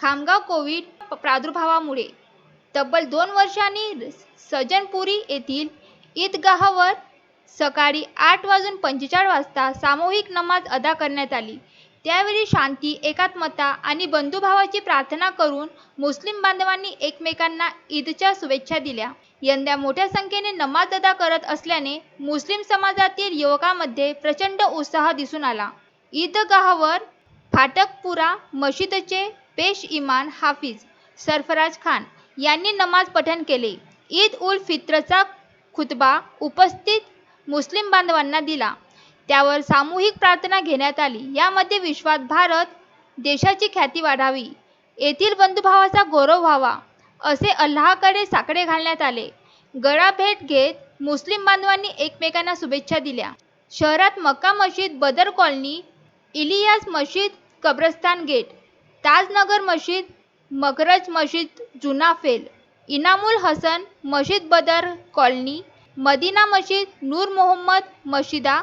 Khamgaon Covid प्रादुर्भावामुळे तब्बल दोन वर्षांनी सज्जनपुरी येथील ईदगाहवर सकाळी आठ वाजून पंचेचाळीस वाजता सामूहिक नमाज अदा करण्यात आली. त्यावेळी शांती एकात्मता आणि बंधुभावाची प्रार्थना करून मुस्लिम बांधवांनी एकमेकांना ईदच्या शुभेच्छा दिल्या. यंदा मोठ्या संख्येने नमाज अदा करत असल्याने मुस्लिम समाजातील युवकांमध्ये प्रचंड उत्साह दिसून आला. ईदगाहवर फाटकपुरा मशिदचे पेश इमान हाफिज सरफराज खान यांनी नमाज पठण केले. ईद उल फित्रचा खुतबा उपस्थित मुस्लिम बांधवांना दिला. त्यावर सामूहिक प्रार्थना घेण्यात आली. यामध्ये विश्वात भारत देशाची ख्याती वाढावी येथील बंधुभावाचा गौरव व्हावा असे अल्लाहकडे साकडे घालण्यात आले. गळा भेट घेत मुस्लिम बांधवांनी एकमेकांना शुभेच्छा दिल्या. शहरात मक्का मशीद बदर कॉलनी इलियास मशीद कब्रस्तान गेट ताजनगर मशीद मगरज मशीद जुना फेल इनामुल हसन मशीद बदर कॉलनी मदिना मशीद नूर मोहम्मद मशिदा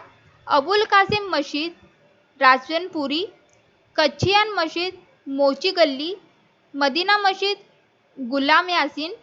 अबुल कासिम मशीद राजनपुरी कच्छियान मशीद मोची गल्ली मदिना मशीद गुलाम यासीन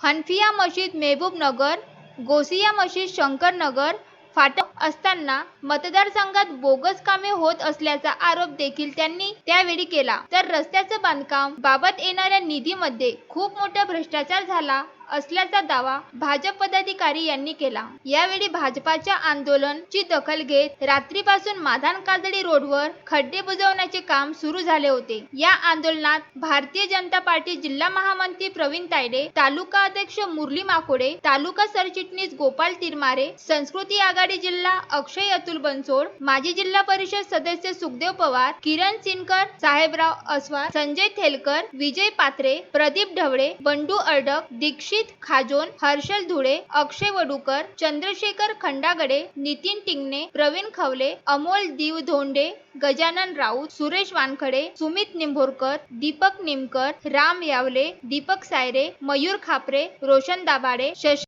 हनफिया मशीद मेहबूब नगर गोसिया मशीद शंकर नगर फाटक असताना मतदारसंघात बोगस कामे होत असल्याचा आरोप देखील त्यांनी त्यावेळी केला. तर रस्त्याचं बांधकाम बाबत येणाऱ्या निधीमध्ये खूप मोठा भ्रष्टाचार झाला. असल्याचा दावा भाजप पदाधिकारी यांनी केला. यावेळी भाजपाच्या आंदोलनची दखल घेत रात्रीपासून माधान काजळी रोडवर खड्डे बुजवण्याचे काम सुरू झाले होते. या आंदोलनात भारतीय जनता पार्टी जिल्हा महामंत्री प्रवीण तायडे तालुका अध्यक्ष मुरली माकोडे तालुका सरचिटणीस गोपाल तिरमारे संस्कृती आघाडी जिल्हा अक्षय अतुल बनसोड माजी जिल्हा परिषद सदस्य सुखदेव पवार किरण सिनकर साहेबराव अस्वार संजय थेलकर विजय पात्रे प्रदीप ढवळे बंडू अडक दीक्षित खाजोन हर्षल धुळे अक्षय वडूकर चंद्रशेखर खंडागडे नितीन टिंगणे प्रवीण खवले अमोल दिवधोंडे गजानन राऊत सुरेश वानखडे सुमित निंभोरकर दीपक निमकर राम यावले दीपक सायरे मयूर खापरे रोशन दाभाडे शश